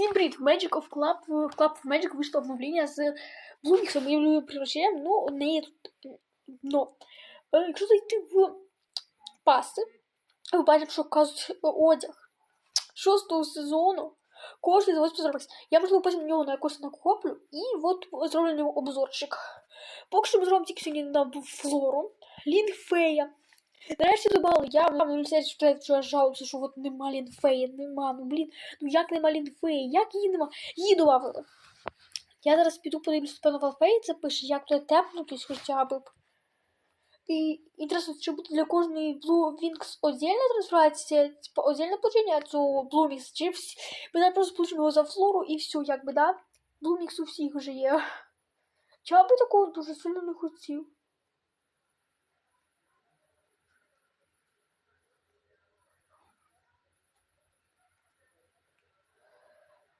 Всім привіт! В Magic of Club, в Club of Magic вийшло обновлення з Блуміксом, моїм любимим прирученням, ну, у тут, но, якщо зайти в паси, ви бачите, що кажуть одяг шостого сезону, коштує за 840. Я, можливо, потім на нього на якось накоплю, і от зроблю на нього обзорчик. Поки що ми зробимо тільки сьогодні на флору, Лінфея, Нарешті добавили, я в університеті що жалуюся, що от нема лінфеї, нема, ну блін, ну як нема лінфеї, як її нема? Її добавили. Я зараз піду подивлюся, певно, в Алфеї це пише, як туди тепнутись хоча б. І інтересно, чи буде для кожної Blue Wings отдельна трансформація, типа отдельне получення цього Blue Wings, чи всі... ми просто получимо його за флору і все, якби, да? Blue Wings у всіх вже є. Я би такого дуже сильно не хотів.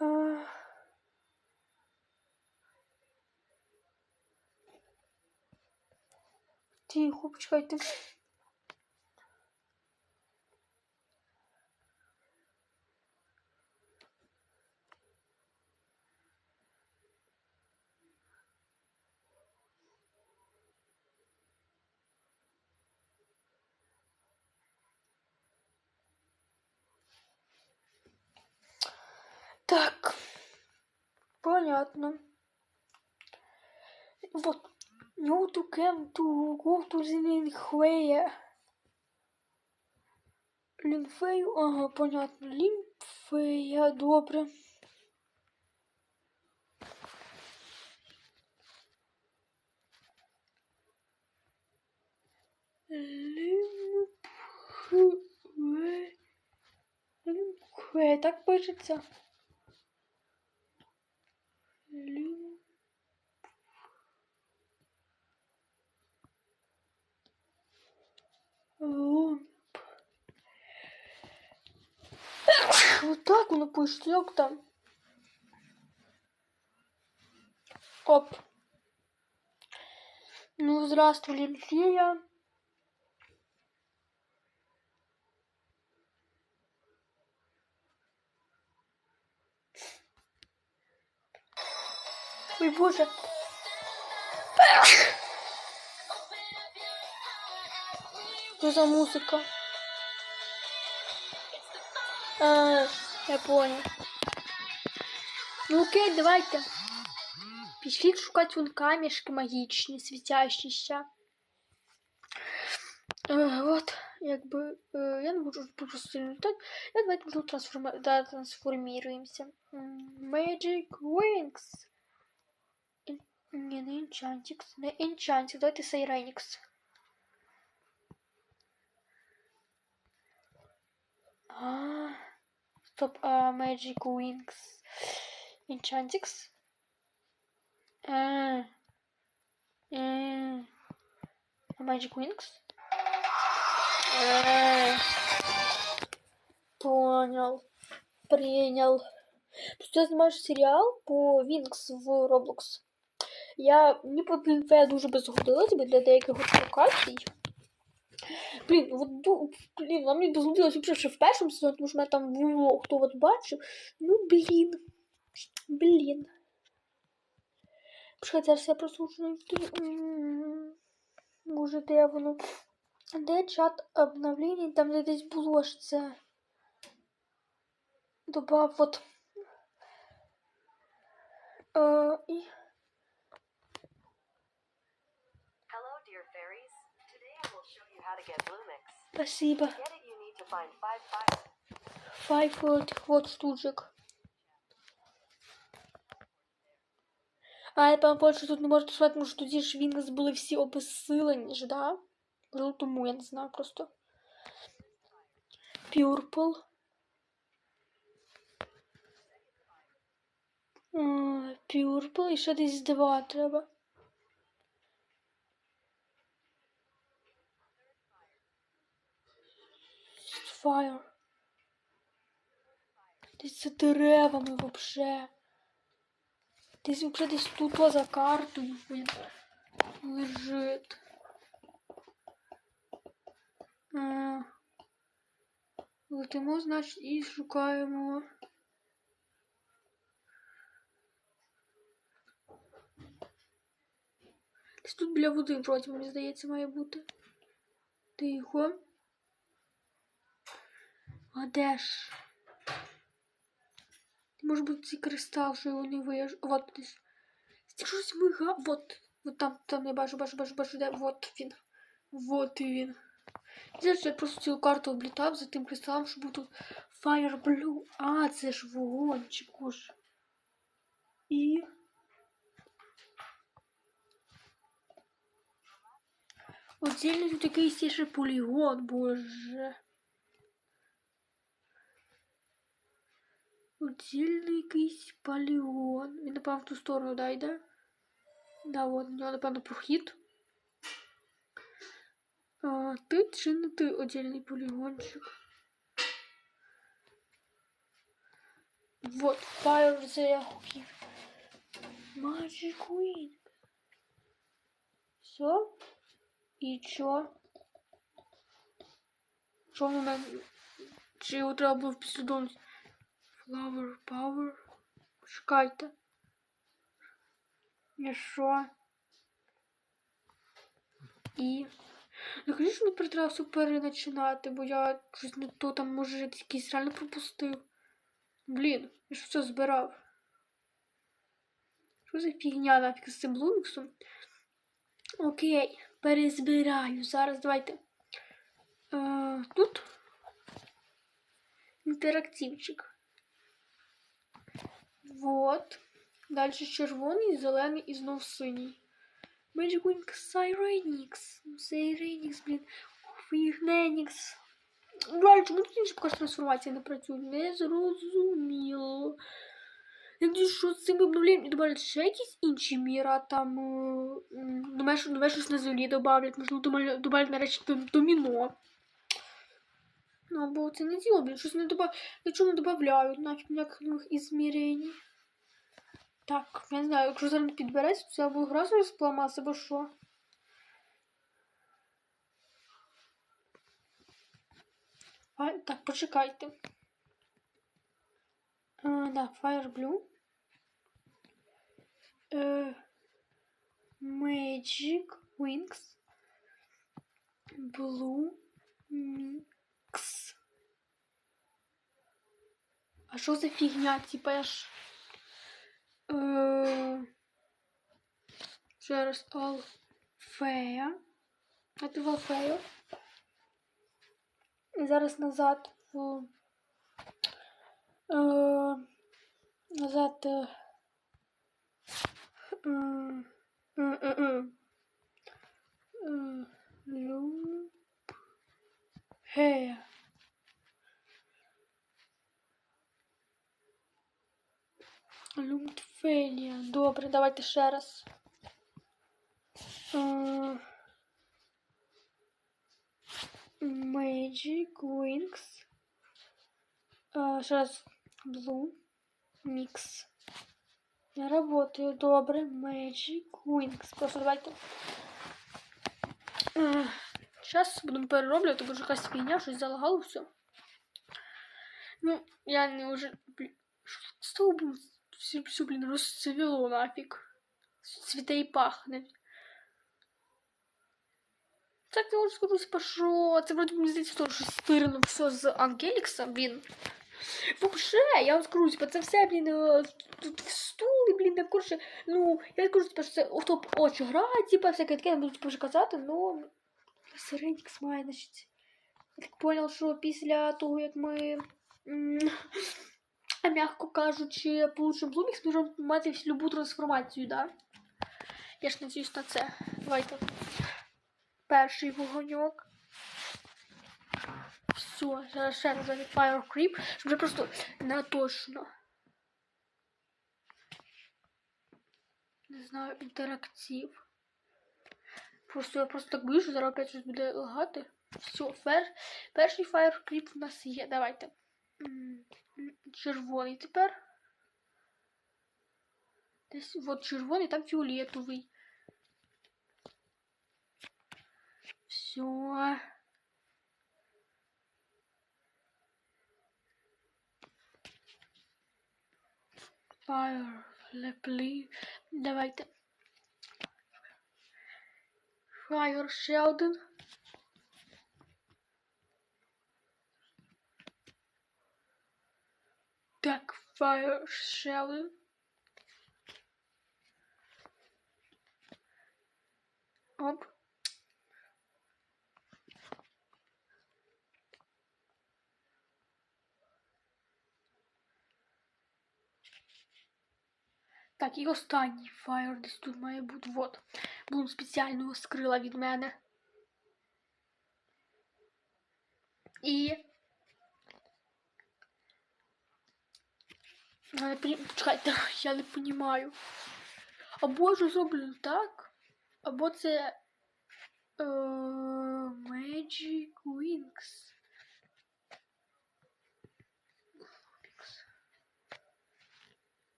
Аа Тий, хөвчгөөдөг. Так, понятно. Вот. No to come to go to the Лінхвея. Лінфею, ага, понятно. Лінфея, добре. Лінхве, так пишеться. Лін... Вот так воно пишет, як там. Оп. Ну, здравствуй, Линфея. Ой, боже. Что за музыка? А, я понял. Ну окей, давайте. Пішли шукати вон камешки магічні, світящіся. Е, от, якби, е, я не можу просто сильно так. Я давайте можу да, трансформируемся. Magic Wings. Не, не Enchantix. Не Enchantix, давайте Сайренікс. А, стоп, а, Magic Wings. Enchantix. А, а, Magic Wings. А, понял. Принял. Я снимаю сериал по Wings в Roblox. Я не по я дуже безгодилася для деяких локацій. Блін, от, блін, нам не дозволилось взагалі ще в першому сезоні, тому що мене там було, хто от бачив. Ну, блін. Блін. Зараз я просто Може, де воно? Де чат обновлень? Там де десь було ж це. Добав от. Е. Спасибо. Five вот, вот штучек. А, я певно, що тут не можу сказати, тому що тоді ж Вінгс були всі обесилені ж, да? Можливо, тому я не знаю просто. Purple. Purple і ще десь два треба. Fire. Десь за деревами вообще. Десь вообще десь тут за картою, блін. Лежить. А, летимо, значить, і шукаємо. Десь тут біля води вроді, мені здається, має бути. Тихо. А де ж? Може бути цей кристал, що його не вияж. Вот десь. Щось мига. Вот. Вот там, там я бачу, бачу, бачу, бачу, де. Вот він. Вот і він. Зараз я просто цілу карту облітав за тим кристалом, був тут Fire Blue. А, це ж вогончик уж. І. Отдельно тут якийсь ще полігон, боже. Отдельний якийсь полігон. Він, напевно, в ту сторону, да, йде? Да, от, у нього, напевно, прохід. А, ти чи не ти отдельний полігончик? Вот, Fire the Magic Wing. Все? І чо? Що воно нам... Чи його треба було в послідовність? Flower Power. Чекайте. І що? І... Ну, звісно, не треба все переначинати, бо я щось не то там, може, якийсь реально пропустив. Блін, я ж все збирав. Що за фігня нафіг з цим луміксом? Окей, перезбираю. Зараз давайте. Е, тут інтерактивчик. Вот. Далі червоний, зелений і знов синій. Magic Wing Cyrenix. Cyrenix, блін. Фігненікс. Жаль, чому тут інші покаж трансформації не працюють? Не зрозуміло. Я що з цим обновленням добавлять ще якісь інші міра, там нове, нове щось на землі добавлять, можливо, добавлять нарешті доміно. Ну, бо це не діло, блін, щось не добав... Нічого не додають, нафіг ніяких нових ізмірень. Так, я не знаю, якщо зараз підбереться, то я або гра розпламався, або що. А, так, почекайте. А, да, Fire Blue. Е, Magic Wings. Blue Mix. А що за фігня? Типа я ж... Е, ще раз Алфея. Это в Алфею. І зараз назад в е, назад е, е, е, Гея. Добре, давайте ще раз. Е, Magic Wings. А, сейчас Blue Mix. Я работаю добре. Magic Wings. Просто давайте. Сейчас будемо перероблювати, бо вже якась фігня, щось залагало все. Ну, я не уже. Що з того все, все, блін, розцвіло нафіг. Цвіте і пахне. Так я можу скажу, типа, що це вроді мені здається, то що стирено все з Ангелікса, блін. Вообще, я вам скажу, типа, це все, блін, тут стули, блін, так коротше, ну, я скажу, типа, що це топ очі гра, типа, всяке таке, я буду типа, вже казати, ну, Середікс має, значить. Я так понял, що після того, як ми, М'яко кажучи, получимо Блумікс, можемо мати любу трансформацію, да? Я ж надіюсь на це. Давайте перший вогоньок. Все, зараз ще раз Fire Creep, щоб вже просто не точно. Не знаю, інтерактив. Просто я просто так боюсь, що зараз опять щось буде лагати. Все, фер... перший Fire Creep у нас є. Давайте. Червоний тепер. Десь от червоний, там фіолетовий. Все. Fire, лепли. Давайте. Fire ще один. Так, Fire один. Оп. Так, і останній Fire десь тут має бути. Вот. Блум спеціально скрила від мене. І. Я не поні... Чекайте, я не понімаю. Або ж зроблю так, або це. Е... Magic Wings.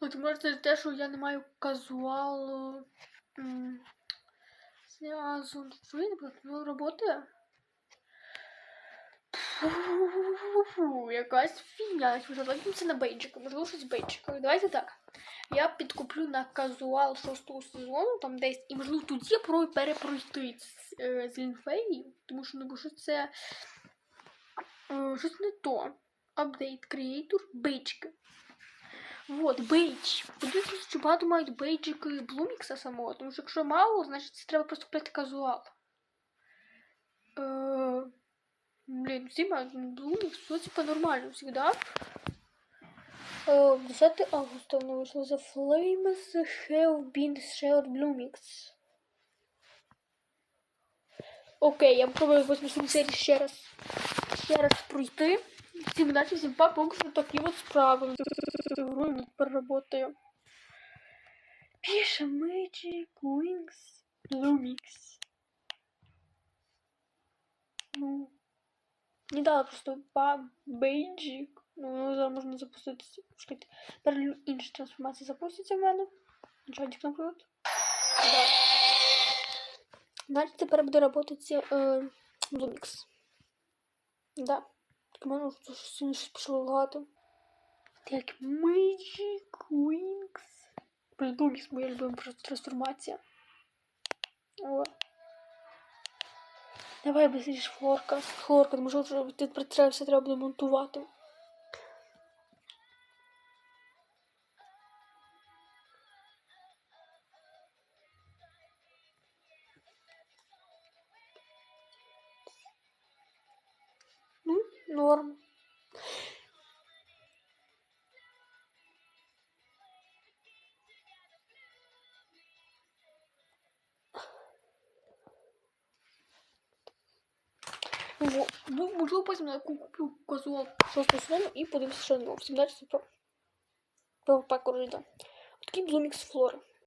От може це те, що я не маю казуалу. Зв'язу. Не роботи? Якась фігня. Давайте на бейджика. Можливо, щось бейджика. Давайте так. Я підкуплю на казуал шостого сезону, там десь, і можливо тоді перепройти з, е, з Лінфеї, тому що ну, що це е, щось не то. Апдейт креатор, бейджики. Вот, бейдж. Подивіться, що багато мають бейджики Блумікса самого, тому що якщо мало, значить це треба просто купити казуал. Е, блін, всі мають Блумікс, все типа нормально всегда. Е, 10 августа воно вийшло за Flames Have Been Shared Blumix. Окей, я попробую 8 серії ще раз. Ще раз пройти. Всім удачі, всім па, поки що такі от справи. Гру не переработаю. Пише Magic Wings Lumix. Ну, не дала просто бейджик. Ну, зараз можна запуститися. Чекайте. Тепер інші трансформації запустяться в мене. Джадік, наприклад. Да. Значить, тепер буде працювати е, Lumix. Да. Так в мене вже щось інше пішло лагати. Так, Magic Wings. Блин, Lumix моя любима просто трансформація. О. Давай быстріше хлорка. Хлорка, тому що вже тут треба все треба буде монтувати. Ну, норм. Ну, можливо, потім я куплю козу шостого сезону і подивимося ще. Всім далі про про пеку Такий блумікс флори.